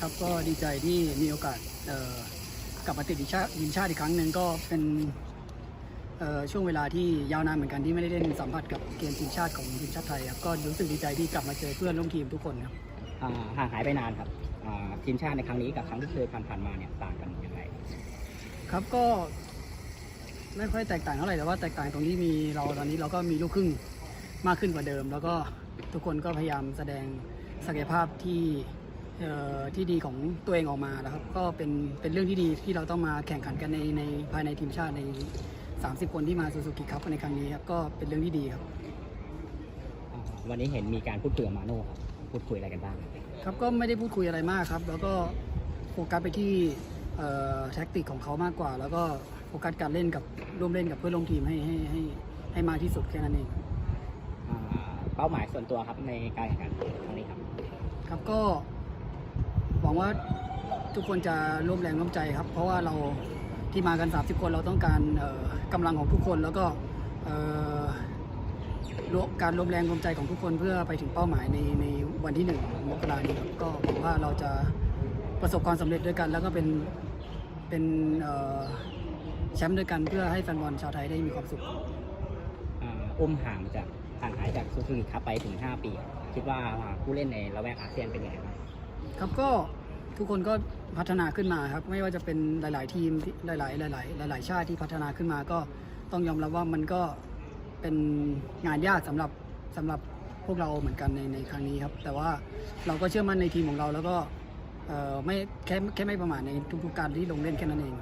ครับก็ดีใจที่มีโอกาสเอ่อกลับมาติดทีมชาติทีมชาติอีกครั้งหนึ่งก็เป็นเอ่อช่วงเวลาที่ยาวนานเหมือนกันที่ไม่ได้เล่นสัมผัสกับเกมทีมชาติของทีมชาติไทยครับก็รู้สึกดีใจที่กลับมาเจอเพื่อนร่วมทีมทุกคนครับอ่าห่างหายไปนานครับอ่าทีมชาติในครั้งนี้กับครั้งที่เคยผ่านๆมาเนี่ยต่างกันยังไงครับก็ไม่ค่อยแตกต่างเท่าไหร่แต่ว่าแตกต่างตรงที่มีเราตอนนี้เราก็มีลูกครึ่งมากขึ้นกว่าเดิม แล้วก็ทุกคนก็พยายามแสดงศักยภาพที่เอ่อ ที่ดีของตัวเองออกมาแล้วครับ ก็เป็นเป็นเรื่องที่ดีที่เราต้องมาแข่งขันกันในในภายในทีมชาติใน 30 คนที่มาซูซูกิครับในครั้งนี้ครับก็เป็นเรื่องที่ดีครับอ่าวันนี้เห็นมีการพูดคุยกับมาโน่ครับพูดคุยอะไรกันบ้างครับก็ไม่ได้พูดคุยอะไรมากครับ แล้วก็โฟกัสไปที่เอ่อแท็กติกของเขามากกว่า แล้วก็โฟกัสการเล่นกับร่วมเล่นกับเพื่อนร่วมทีมให้ให้ให้ให้มากที่สุดแค่นั้นเองอ่าเป้าหมายส่วนตัวครับในการแข่งขันครั้งนี้ครับ ครับก็ห วังว่าทุกคนจะร่วมแรงร่วมใจครับ เพราะว่าเราที่มากัน 30 คนเราต้องการเอ่อกำลังของทุกคนแล้วก็การร่วมแรงร่วมใจของทุกคนเพื่อไปถึงเป้าหมายในในวันที่หนึ่งมกรานี้ครับก็หวังว่าเราจะประสบความสำเร็จด้วยกัน แล้วก็เป็นเป็นแชมป์ด้วยกันเพื่อให้แฟนบอลชาวไทยได้มีความสุขอุ้มห่างจากห่างหายจากซูซูกิครับไปถึง 5 ปี คิดว่าผู้เล่นในละแวกอาเซียนเป็นยังไงบ้าง ครับก็ทุกคนก็พัฒนาขึ้นมาครับ ไม่ว่าจะเป็นหลาย ๆ ทีมหลาย ๆ หลาย ๆ หลาย ๆ ชาติที่พัฒนาขึ้นมาก็ต้องยอมรับว่ามันก็เป็นงานยากสำหรับสำหรับพวกเราเหมือนกันในในครั้งนี้ครับ แต่ว่าเราก็เชื่อมั่นในทีมของเราแล้วก็เออไม่แค่แค่ไม่ประมาทในทุกๆการที่ลงเล่นแค่นั้นเอง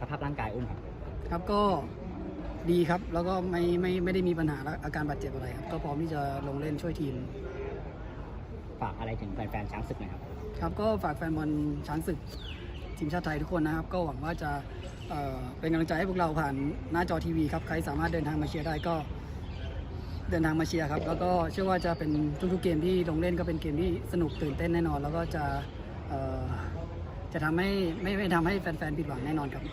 สภาพร่างกายอุ้มครับ ครับก็ดีครับแล้วก็ไม่ไม่ไม่ได้มีปัญหาอาการบาดเจ็บอะไรครับ ก็พร้อมที่จะลงเล่นช่วยทีม ฝากอะไรถึงแฟนๆช้างศึกหนะครับ ครับก็ฝากแฟนบอลช้างศึกทีมชาติไทยทุกคนนะครับ ก็หวังว่าจะเอ่อเป็นกำลังใจให้พวกเราผ่านหน้าจอทีวีครับใครสามารถเดินทางมาเชียร์ได้ก็ เดินทางมาเชียร์ครับแล้วก็เชื่อว่าจะเป็นทุกๆเกมที่ลงเล่นก็เป็นเกมที่สนุกตื่นเต้นแน่นอน แล้วก็จะเอ่อจะทำให้ไม่ไม่ทำให้แฟนๆผิดหวังแน่นอนครับ